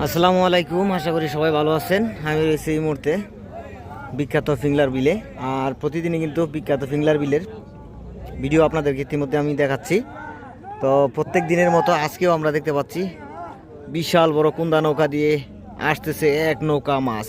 আসসালামু আলাইকুম আশা করি সবাই ভালো আছেন আমি রয়েছি এই মুহূর্তে বিখ্যাত ফিংলার বিলে আর প্রতিদিনই কিন্তু বিখ্যাত ফিংলার বিলের ভিডিও আপনাদেরকে ইতিমধ্যে আমি দেখাচ্ছি তো প্রত্যেক দিনের মতো আজকেও আমরা দেখতে পাচ্ছি বিশাল বড় কুন্দা নৌকা দিয়ে আসতেছে এক নৌকা মাছ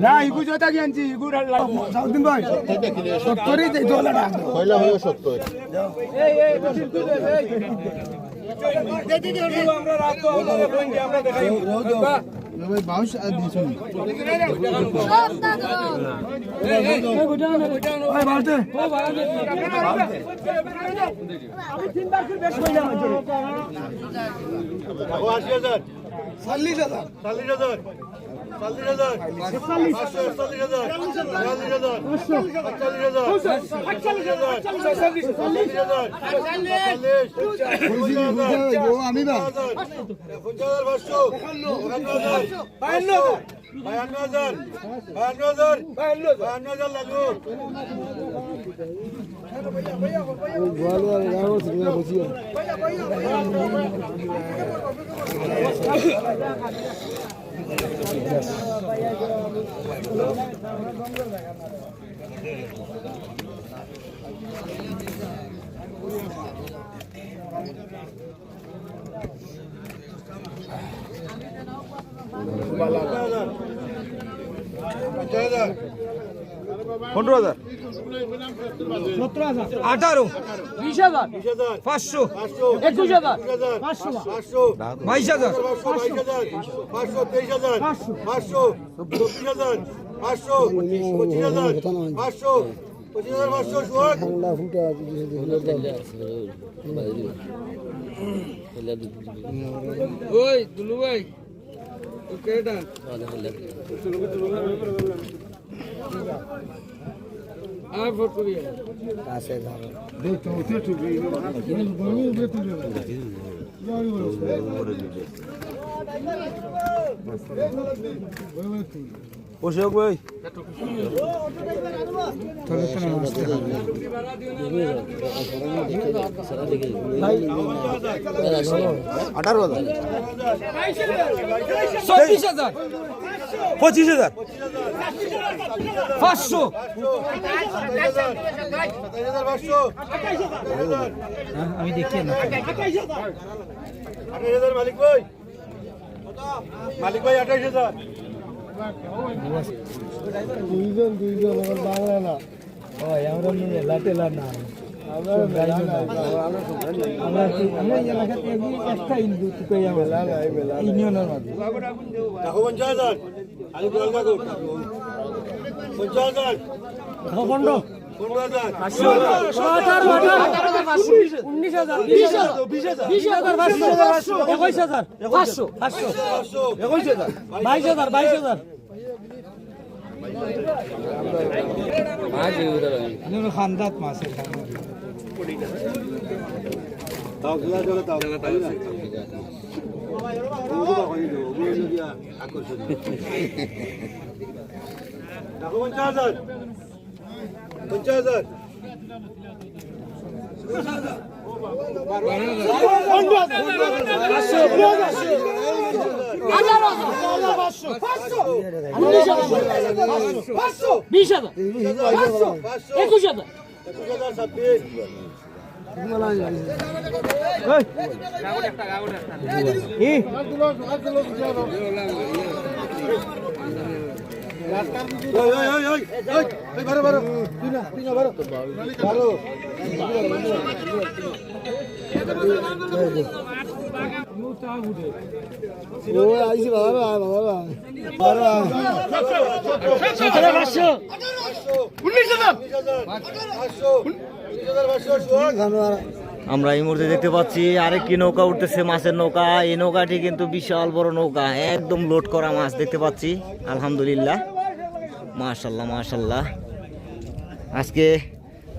না ইগু জোতা গিয়েছি ইগু সাউদিন ভাই সত্তরই দেই দোলাটা বাউশ দিছুন ভাই বাড়তে চল্লিশ হাজার চল্লিশ হাজার চল্লিশ ভাই বাউশ আর দিছুন সব দাদা এই গোটানো গোটানো ভাই বাড়তে ও বাড়তে আমি তিন বার করে বেশ কই না ও 80000 40000 40000 আমি না বায়ান্ন হাজার। বায়ান্ন হাজার বায়ান্ন হাজার লাগল ভাইয়া পঞ্চাশ হাজার পনেরো হাজার। আঠারো। বিশ হাজার। বিশ হাজার পাঁচশো। পাঁচশো একুশ হাজার। পাঁচশো। পাঁচশো। বাইশ হাজার। পাঁচশো। তেইশ হাজার। পাঁচশো। চব্বিশ হাজার। পাঁচশো। পঁচিশ হাজার। পাঁচশো। পঁচিশ হাজার পাঁচশো ওই দুলু ভাই ওকে ভাই। আঠারো হাজার। চব্বিশ হাজার। পঁচিশ হাজার পাঁচশো আমি দেখি মালিক ভাই মালিক ভাই আঠাইশ হাজার দুইজন দুইজন আমার বাংলা না ওই আমরা নিয়ে লাটেলা না একটা ইউনিয়নের মাঝে পাঁচশো একুশ হাজার বাইশ হাজার বাইশ হাজার। খান্দাত মাছের তাও খেলা চলে তাও তাই না দেখো পঞ্চাশ হাজার পঞ্চাশ হাজার বিশ হাজার পাঁচশো একুশ হাজার একুশ হাজার ছাব্বিশ আইসি বাবা উনিশ হাজার আমরা এই মুহূর্তে দেখতে পাচ্ছি, আরেকটি নৌকা উঠতেছে মাছের নৌকা। এই নৌকাটি কিন্তু বিশাল বড় নৌকা, একদম লোড করা মাছ দেখতে পাচ্ছি, আলহামদুলিল্লাহ। মাশাল্লাহ মাশাল্লাহ। আজকে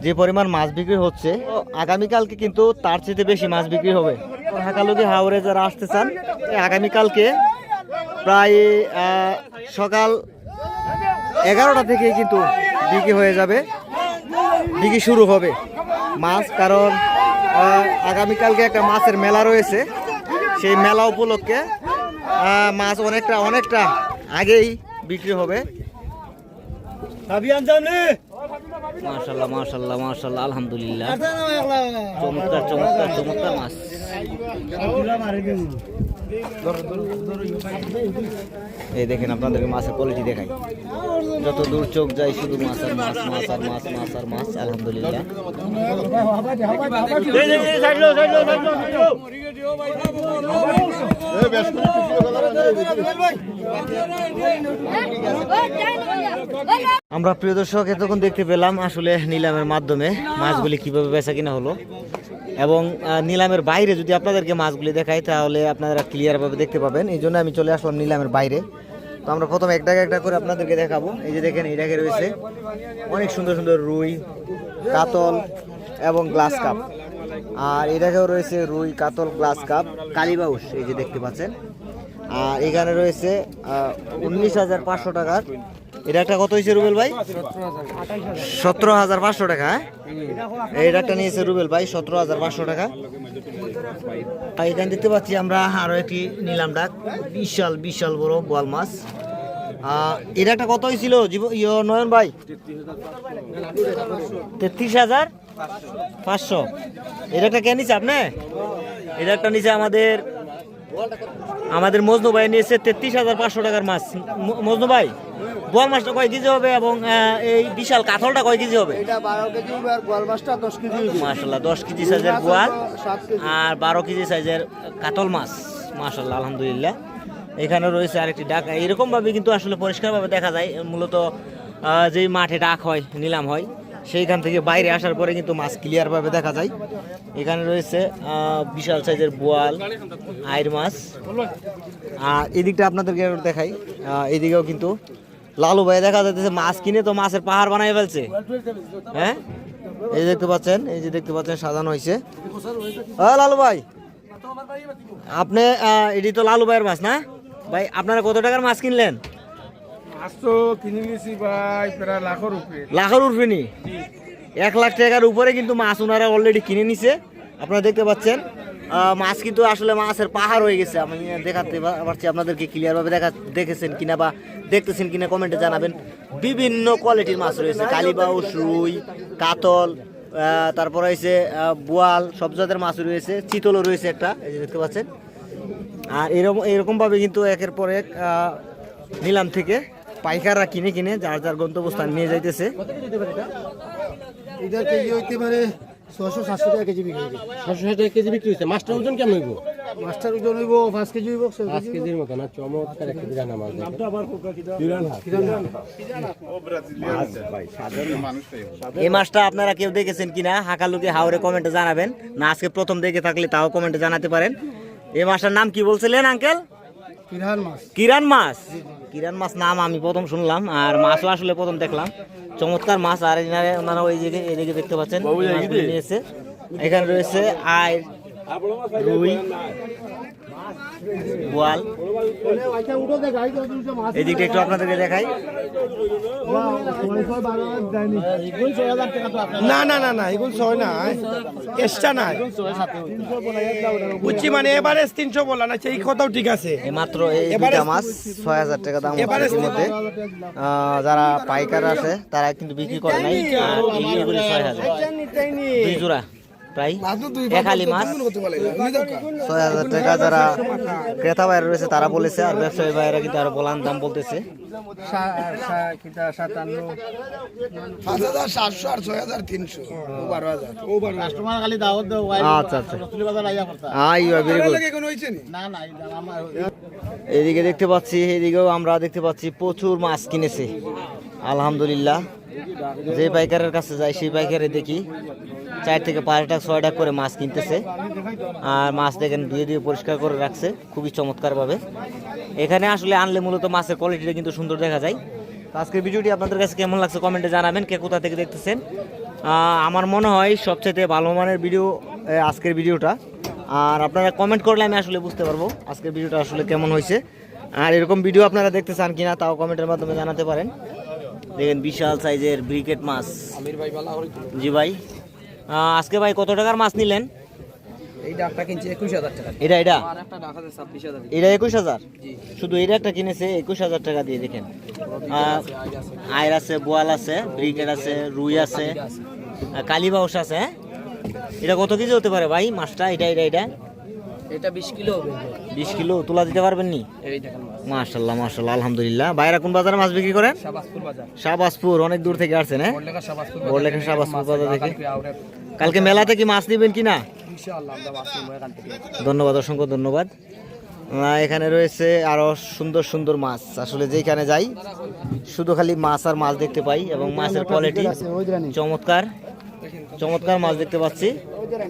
যে পরিমাণ মাছ বিক্রি হচ্ছে আগামীকালকে কিন্তু তার চেয়ে বেশি মাছ বিক্রি হবে। হাকালুকি হাওড়ে যারা আসতে চান আগামীকালকে প্রায় সকাল এগারোটা থেকেই কিন্তু বিক্রি হয়ে যাবে। বিক্রি শুরু হবে মাছ কারণ আগামীকালকে একটা মাছের মেলা রয়েছে। সেই মেলা উপলক্ষে মাছ অনেকটা অনেকটা আগেই বিক্রি হবে। মাশাল্লাহ মাশাল্লাহ মাশাল্লাহ আলহামদুলিল্লাহ। চমৎকার চমৎকার চমৎকার মাছ। এই দেখেন আপনাদেরকে মাছের কোয়ালিটি দেখাই। যত দূর চোখ যায় শুধু মাছ আর মাছ মাছ আর মাছ মাছ আর মাছ, আলহামদুলিল্লাহ। আমরা প্রিয় দর্শক, এতক্ষণ দেখতে পেলাম আসলে নিলামের মাধ্যমে মাছগুলি কীভাবে বেচা কিনা হলো। এবং নিলামের বাইরে যদি আপনাদেরকে মাছগুলি দেখাই, তাহলে আপনারা ক্লিয়ারভাবে দেখতে পাবেন। এই জন্য আমি চলে আসলাম নিলামের বাইরে। তো আমরা প্রথমে একটা একটা করে আপনাদেরকে দেখাবো। এই যে দেখেন, এই দেখে রয়েছে অনেক সুন্দর সুন্দর রুই, কাতল এবং গ্লাস কাপ আর এটাকেও রয়েছে রুই, কাতল গ্লাস কাপ কালীবাউস এই যে দেখতে পাচ্ছেন। আর এখানে রয়েছে উনিশ হাজার পাঁচশো টাকার এটা একটা কত হয়েছে রুবেল ভাই? সতেরো হাজার পাঁচশো টাকা হ্যাঁ? এইটা একটা নিয়েছে রুবেল ভাই, সতেরো হাজার পাঁচশো টাকা। আর এখানে দেখতে পাচ্ছি আমরা আরও একটি নিলাম ডাক, বিশাল বিশাল বড় বোয়াল মাছ। এটা একটা কত হয়েছিল নয়ন ভাই? তেত্রিশ হাজার? পাঁচশো। এটা একটা কে নিচ্ছে আপনি? এটা একটা নিচে আমাদের আমাদের মজনু ভাই নিয়েছে তেত্রিশ হাজার পাঁচশো টাকার মাছ। মজনু ভাই? বোয়াল মাছটা কয় কেজি হবে এবং এই বিশাল কাতলটা কয় কেজি হবে? এটা বারো কেজি হবে আর গোয়াল মাছটা দশ কেজি হবে। দশ কেজি সাইজের কেজি। আর বারো কেজি সাইজের কাতল মাছ মাশাল্লাহ আলহামদুলিল্লাহ। এখানে রয়েছে আরেকটি ডাক এরকমভাবে কিন্তু আসলে পরিষ্কারভাবে দেখা যায় মূলত যেই মাঠে ডাক হয় নিলাম হয় সেইখান থেকে বাইরে আসার পরে কিন্তু মাছ ক্লিয়ারভাবে দেখা যায়। এখানে রয়েছে বিশাল সাইজের বোয়াল আইর মাছ। আর এদিকটা আপনাদেরকে দেখাই এদিকেও কিন্তু লালু ভাই দেখা যাচ্ছে মাছ কিনে তো মাছের পাহাড় বানাই ফেলছে। হ্যাঁ? এই যে দেখতে পাচ্ছেন এই যে দেখতে পাচ্ছেন সাজানো হয়েছে ও লালু ভাই আপনি এটি তো লালু ভাইয়ের মাছ না? ভাই আপনারা কত টাকার মাছ কিনলেন? লাখের উপরে। নি? এক লাখ টাকার উপরে কিন্তু মাছ ওনারা অলরেডি কিনে নিছে। আপনারা দেখতে পাচ্ছেন মাছ কিন্তু আসলে মাছের পাহাড় হয়ে গেছে। আমি দেখাতে পারছি, আপনাদেরকে ক্লিয়ারভাবে দেখা দেখেছেন কিনা বা দেখতেছেন কিনা কমেন্টে জানাবেন। বিভিন্ন কোয়ালিটির মাছ রয়েছে। কালীবাউস রুই কাতল তারপর হয়েছে বোয়াল, সব জাতের মাছ রয়েছে। চিতলও রয়েছে একটা, এই যে দেখতে পাচ্ছেন। আর এরকম এরকমভাবে কিন্তু একের পর এক নিলাম থেকে পাইকাররা কিনে কিনে যার যার গন্তব্যস্থান নিয়ে যাইতেছে। হইতে পারে ছশো সাতশো টাকা কেজি বিক্রি ছশো ষাট টাকা কেজি বিক্রি হচ্ছে মাছটার ওজন কেমন হইব? মাছটার ওজন হইব পাঁচ কেজি হইব পাঁচ কেজির মতো না? চমৎকার একটা বিরানা মাছ এই মাছটা আপনারা কেউ দেখেছেন কিনা? হাকালুকে হাওড়ে কমেন্টে জানাবেন। না আজকে প্রথম দেখে থাকলে তাও কমেন্টে জানাতে পারেন। এই মাছটার নাম কি বলছিলেন আঙ্কেল? পিরান মাছ। কিরান মাছ। কিরান মাছ নাম আমি প্রথম শুনলাম আর মাছও আসলে প্রথম দেখলাম। চমৎকার মাছ আর এনারে ওনারা ওই দিকে এদিকে দেখতে পাচ্ছেন নিয়েছে এখানে রয়েছে আয় রুই বোয়াল এদিকে একটু আপনাদেরকে দেখাই। না না না না এগুলো ছয় না এক্সট্রা নাই বুঝছি মানে এবারে তিনশো বলা না সেই কথাও ঠিক আছে। মাত্র এই মাছ ছয় হাজার টাকা দাম ইতিমধ্যে। যারা পাইকার আছে তারা কিন্তু বিক্রি করে নাই ছয় হাজার। দুই জোড়া। প্রায় এক মাছ। ছয় হাজার টাকা যারা ক্রেতা বাইরে রয়েছে তারা বলেছে আর ব্যবসায়ী বাইরে কিন্তু আরও বলান দাম বলতেছে। আচ্ছা আচ্ছা। I very good. কোনো হয়েছে নি? না না আমার এদিকে দেখতে পাচ্ছি এদিকেও আমরা দেখতে পাচ্ছি প্রচুর মাছ কিনেছে। আলহামদুলিল্লাহ। যে পাইকারের কাছে যাই সেই পাইকারে দেখি। চার থেকে পাঁচটা ছয়টা করে মাছ কিনতেছে। আর মাছ দেখেন ধুয়ে ধুয়ে পরিষ্কার করে রাখছে খুবই চমৎকারভাবে। এখানে আসলে আনলে মূলত মাছের কোয়ালিটিটা কিন্তু সুন্দর দেখা যায়। তো আজকের ভিডিওটি আপনাদের কাছে কেমন লাগছে কমেন্টে জানাবেন কে কোথা থেকে দেখতেছেন? আমার মনে হয় সবচেয়ে ভালো মানের ভিডিও আজকের ভিডিওটা। আর আপনারা কমেন্ট করলে আমি আসলে বুঝতে পারব আজকের ভিডিওটা আসলে কেমন হয়েছে। আর এরকম ভিডিও আপনারা দেখতে চান কিনা তাও কমেন্টের মাধ্যমে জানাতে পারেন। দেখেন বিশাল সাইজের ব্রিকেট মাছ। জি ভাই। আজকে ভাই কত টাকার মাছ নিলেন? এটা এটা? একুশ হাজার? শুধু এটা একটা কিনেছে একুশ হাজার টাকা দিয়ে দেখেন। আয়ের আছে বোয়াল আছে ব্রিকেট আছে রুই আছে কালীবাউস আছে হ্যাঁ? এটা কত কেজি হতে পারে ভাই মাছটা? এটা এটা এটা? এটা বিশ কিলো হবে। কিলো তোলা দিতে পারবেন নি? এই দেখেন আলহামদুলিল্লাহ। বাইরে কোন বাজারে মাছ বিক্রি করেন? বাজার। শাহবাজপুর অনেক দূর থেকে আসছেন হ্যাঁ? বড়লেখা বাজার থেকে কালকে মেলাতে কি মাছ ইনশাআল্লাহ আমরা মাছ নিবো এখান ধন্যবাদ অসংখ্য ধন্যবাদ। এখানে রয়েছে আরও সুন্দর সুন্দর মাছ। আসলে যেখানে যাই শুধু খালি মাছ আর মাছ দেখতে পাই এবং মাছের কোয়ালিটি চমৎকার। চমৎকার মাছ দেখতে পাচ্ছি।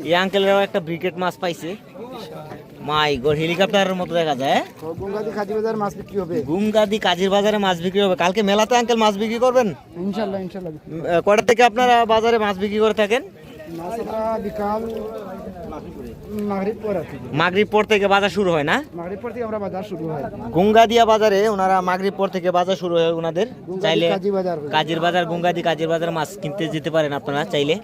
এই আঙ্কেলেরও একটা ব্রিকেট মাছ পাইছে। মাই গড হেলিকপ্টারের মতো দেখা যায় খাজি বাজার মাছ বিক্রি হবে? গুমগাদি কাজীর বাজারে মাছ বিক্রি হবে। কালকে মেলাতে আঙ্কেল মাছ বিক্রি করবেন? ইনশাআল্লাহ ইনশাআল্লাহ কয়টা থেকে আপনারা বাজারে মাছ বিক্রি করে থাকেন? বিকাল পর আছে। মাগরিব পর থেকে বাজার শুরু হয় না? মাগরিব পর থেকে আমরা বাজার শুরু হয়। গঙ্গাদিয়া বাজারে ওনারা মাগরিব পর থেকে বাজার শুরু হয় ওনাদের। চাইলে কাজীর বাজার গঙ্গাদি কাজীর বাজার মাছ কিনতে যেতে পারেন আপনারা চাইলে।